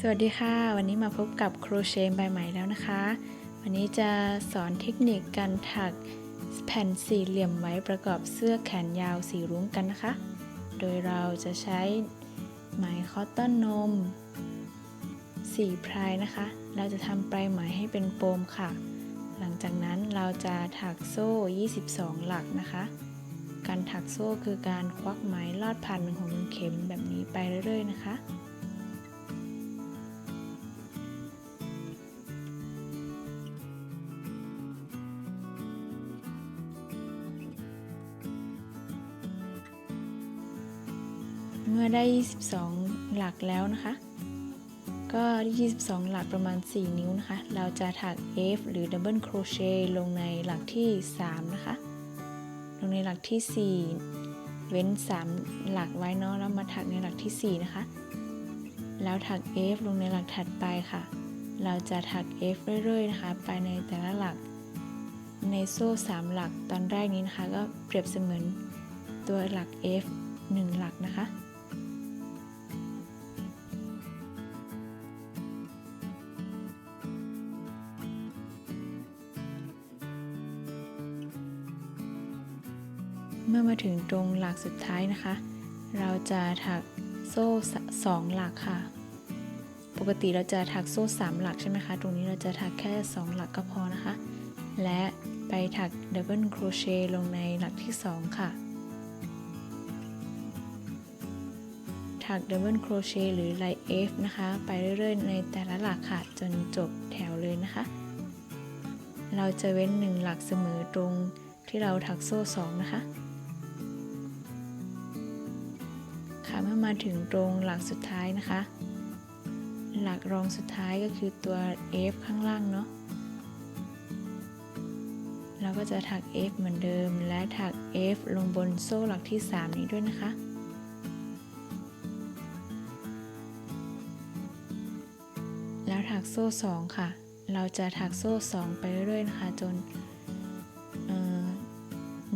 สวัสดีค่ะ วันนี้มาพบกับโครเชต์ใบใหม่แล้วนะคะ วันนี้จะสอนเทคนิคการถักแผ่นสี่เหลี่ยมไว้ประกอบเสื้อแขนยาวสีรุ้งกันนะคะ โดยเราจะใช้ไหมคอตตอนนมสีพรายนะคะ เราจะทำปลายไหมให้เป็นโปมค่ะ หลังจากนั้นเราจะถักโซ่ 22 หลักนะคะ การถักโซ่คือการควักไหมลอดผ่านหนึ่งของหนึ่งเข็มแบบนี้ไปเรื่อยๆนะคะ เมื่อได้ 22 หลักแล้วนะคะ ก็ 22 หลักประมาณ 4 นิ้วนะคะ เราจะถัก F หรือ Double Crochet ลงในหลักที่ 3 นะคะ ลงในหลักที่ 4 เว้น 3 หลักไว้เนาะแล้วมาถักในหลักที่ 4 นะคะ แล้วถัก F ลงในหลักถัดไปค่ะ เราจะถัก F เรื่อยๆ นะคะ ไปในแต่ละหลักในโซ่ 3 หลักตอนแรกนี้นะคะ ก็เปรียบเสมือนตัวหลัก F 1 หลักนะคะ เมื่อมาถึงตรงหลักสุดท้ายนะคะ เราจะถักโซ่สองหลักค่ะ ปกติเราจะถักโซ่3หลักใช่ไหมคะ ตรงนี้เราจะถักแค่2หลักก็พอนะคะ และไปถักดับเบิลโครเชต์ลงในหลักที่2ค่ะ ถักดับเบิลโครเชต์หรือไลน์ F นะคะ ไปเรื่อยๆ ในแต่ละหลักค่ะ จนจบแถวเลยนะคะ เราจะเว้น1หลักเสมอตรงที่เราถักโซ่2นะคะคะ เมื่อมาถึงตรงหลักสุดท้ายนะคะ หลักรองสุดท้ายก็คือตัว F ข้างล่างเนาะเราก็จะถัก F เหมือนเดิม และถัก F ลงบนโซ่หลักที่ 3 นี้ด้วยนะคะแล้วถักโซ่ 2 ค่ะ เราจะถักโซ่ 2 ไปเรื่อยๆนะคะ จน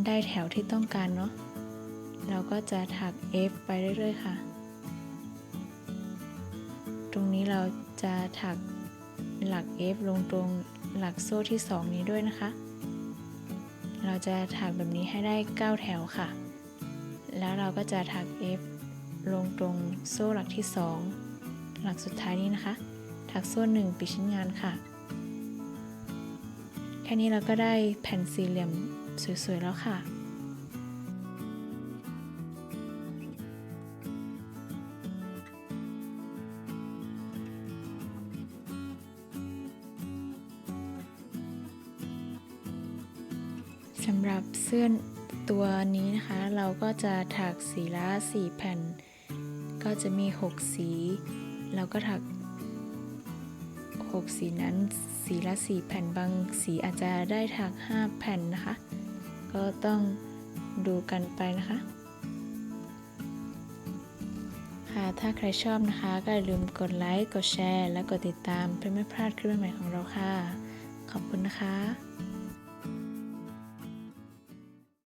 ได้แถวที่ต้องการเนาะ เราก็จะถัก F ไปเรื่อยๆค่ะ ตรงนี้เราจะถักหลัก F ลงตรงหลักโซ่ที่ 2 นี้ด้วยนะคะ เราจะถักแบบนี้ให้ได้ 9 แถวค่ะ แล้วเราก็จะถัก F ลงตรงโซ่หลักที่ 2 หลักสุดท้ายนี้นะคะ ถักโซ่ 1 ปิดชิ้นงานค่ะ แค่นี้เราก็ได้แผ่นสี่เหลี่ยมสวยๆแล้วค่ะ สำหรับเสื้อตัวนี้นะคะ เราก็จะถักสีละ4แผ่น ก็จะมี 6 สี เราก็ถัก 6 สีนั้นสีละ4แผ่นบางสีอาจจะได้ถัก 5 แผ่นนะคะ ก็ต้องดูกันไปนะคะ ค่ะ ถ้าใครชอบนะคะ ก็อย่าลืมกดไลค์ กดแชร์ และกดติดตามเพื่อไม่พลาดคลิปใหม่ของเราค่ะ ขอบคุณนะคะ